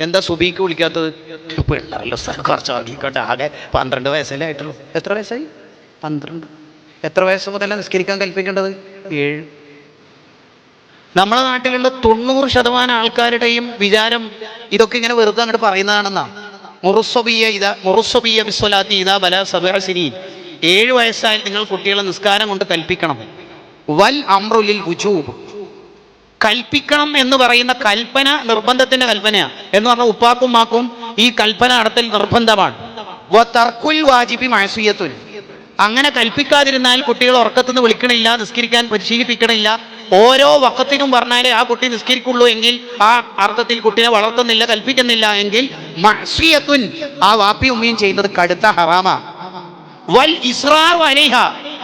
എന്താ സുബീക്ക് വിളിക്കാത്തത്? പിള്ളേരല്ലോ കുറച്ചാക്കിക്കോട്ടെ ആകെ പന്ത്രണ്ട് വയസ്സല്ലേ ആയിട്ടുള്ളൂ. എത്ര വയസ്സായി? പന്ത്രണ്ട്. എത്ര വയസ്സ് മുതലാണ് നിസ്കരിക്കാൻ കൽപ്പിക്കേണ്ടത്? ഏഴ്. നമ്മുടെ നാട്ടിലുള്ള തൊണ്ണൂറ് ശതമാനം ആൾക്കാരുടെയും വിചാരം ഇതൊക്കെ ഇങ്ങനെ വെറുതെ അങ്ങോട്ട് പറയുന്നതാണെന്നാ. മുറുസബിയ ഇതാ മുറുസബിയ ബിസ്വലാത്തി ഇതാ ബല സബിൻ ഏഴ് വയസ്സായി നിങ്ങൾ കുട്ടികളെ നിസ്കാരം കൊണ്ട് കൽപ്പിക്കണം. വൽ അമ്രുലിൽ വുജൂബ്. കൽപ്പിക്കണം എന്ന് പറയുന്ന കൽപ്പന നിർബന്ധത്തിന്റെ കൽപ്പനയാണ് എന്ന് പറഞ്ഞാൽ ഉപ്പാക്കും മാക്കും ഈ കൽപ്പന നടത്തൽ നിർബന്ധമാണ്. വാജിബി മഴസുയത്തുൻ അങ്ങനെ കൽപ്പിക്കാതിരുന്നാൽ കുട്ടികൾ ഉറക്കത്തുനിന്ന് വിളിക്കണില്ല നിസ്കരിക്കാൻ പരിശീലിപ്പിക്കണില്ല. ഓരോ വക്കത്തിനും പറഞ്ഞാലേ ആ കുട്ടി നിസ്കരിക്കുള്ളൂ എങ്കിൽ ആ അർത്ഥത്തിൽ കുട്ടിയെ വളർത്തുന്നില്ല കൽപ്പിക്കുന്നില്ല എങ്കിൽ ആ വാപ്പി ഉമ്മയും ചെയ്യുന്നത് കടുത്ത ഹറാമാ. വൽ ഇസ്രാർ അലിഹ.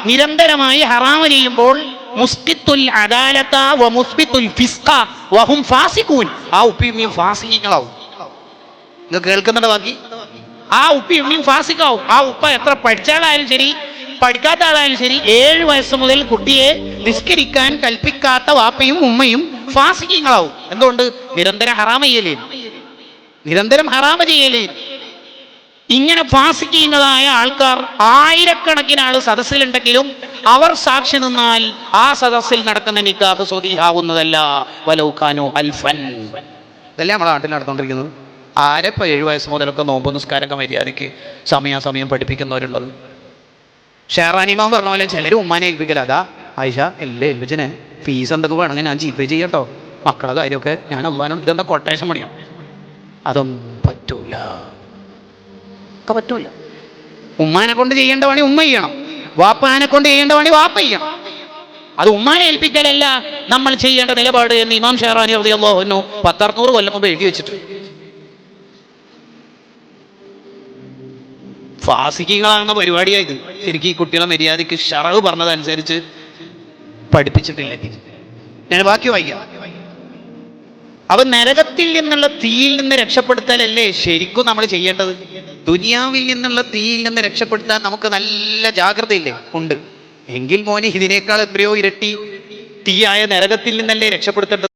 നിരന്തരമായി ഹറാമ ചെയ്യുമ്പോൾ മുസ്കിത്തുൽ അദാലത വ മുസ്ബിത്തുൽ ഫിസ്ഖ വഹും ഫാസിഖൂൻ. ആ ഉപ്പിയും ഉമ്മയും ഫാസിഖീങ്ങളാവും. നിങ്ങൾ കേൾക്കുന്നുണ്ട് ബാക്കി? ആ ഉപ്പിയും ഉമ്മയും ഫാസിക്കാവും ആ ഉപ്പ എത്ര പഠിച്ച ആളായാലും ശരി പഠിക്കാത്ത ആളായാലും ശരി ഏഴ് വയസ്സ് മുതൽ കുട്ടിയെ നിസ്കരിക്കാൻ കൽപ്പിക്കാത്ത വാപ്പയും ഉമ്മയും ഫാസിക്കങ്ങളാവും എന്തുകൊണ്ട്? നിരന്തരം ഹറാമ ചെയ്യലേ. നിരന്തരം ഹറാമ ചെയ്യലേ. ഇങ്ങനെ ഫാസിക്കുന്നതായ ആൾക്കാർ ആയിരക്കണക്കിന് ആൾ സദസ്സിലുണ്ടെങ്കിലും അവർ സാക്ഷി നിന്നാൽ ആ സദസ്സിൽ നടക്കുന്ന നിക്കാഹ് സ്വദീഹാവുന്നതല്ല വലൗഖാനോ അൽഫൻ. ഇതല്ലേ നമ്മുടെ നാട്ടിൽ നടന്നുകൊണ്ടിരിക്കുന്നത്. ആരെപ്പോൾ ഏഴ് വയസ്സ് മുതലൊക്കെ നോമ്പ് നിസ്കാരമൊക്കെ മര്യാദയ്ക്ക് സമയാസമയം പഠിപ്പിക്കുന്നവരുള്ളത്? ഷെറാനിമാൻ പറഞ്ഞ പോലെ ചിലർ ഉമ്മാനെ ഏൽപ്പിക്കല. അതാ ആയിഷ എല്ലാം ഏൽപ്പിച്ചനെ ഫീസ് എന്തൊക്കെ വേണമെങ്കിൽ ഞാൻ ജീപ്പേ ചെയ്യട്ടോ മക്കളെ കാര്യമൊക്കെ ഞാൻ അമ്മാനോട് ഇതെന്താ കൊട്ടേഷൻ പണിയാം? അതൊന്നും പറ്റൂല. പറ്റൂല. ഉമ്മാനെ കൊണ്ട് ചെയ്യേണ്ട പണി ഉമ്മ ചെയ്യണം. വാപ്പാനെ കൊണ്ട് ചെയ്യേണ്ട പണി വാപ്പ ചെയ്യണം അത് ഉമ്മാനെ ഏൽപ്പിക്കലല്ല നമ്മൾ ചെയ്യേണ്ട നിലപാട് എന്ന് ഇമാം ഷെഹറാനി എന്നു പത്തറുന്നൂറ് കൊല്ലം മുമ്പ് എഴുതി വെച്ചിട്ട്. ഫാസിക്കുകളാകുന്ന പരിപാടിയായത് ശരിക്കും ഈ കുട്ടികളെ മര്യാദയ്ക്ക് ഷറവ് പറഞ്ഞതനുസരിച്ച് പഠിപ്പിച്ചിട്ടില്ല ഞാൻ ബാക്കി വായിക്കാം. അവൻ നരകത്തിൽ നിന്നുള്ള തീയിൽ നിന്ന് രക്ഷപ്പെടുത്തലല്ലേ ശരിക്കും നമ്മൾ ചെയ്യേണ്ടത്? ദുനിയാവിൽ നിന്നുള്ള തീയിൽ നിന്ന് രക്ഷപ്പെടുത്താൻ നമുക്ക് നല്ല ജാഗ്രതയില്ലേ? ഉണ്ട്. എങ്കിൽ മോനെ ഇതിനേക്കാൾ എത്രയോ ഇരട്ടി തീയായ നരകത്തിൽ നിന്നല്ലേ രക്ഷപ്പെടുത്തേണ്ടത്?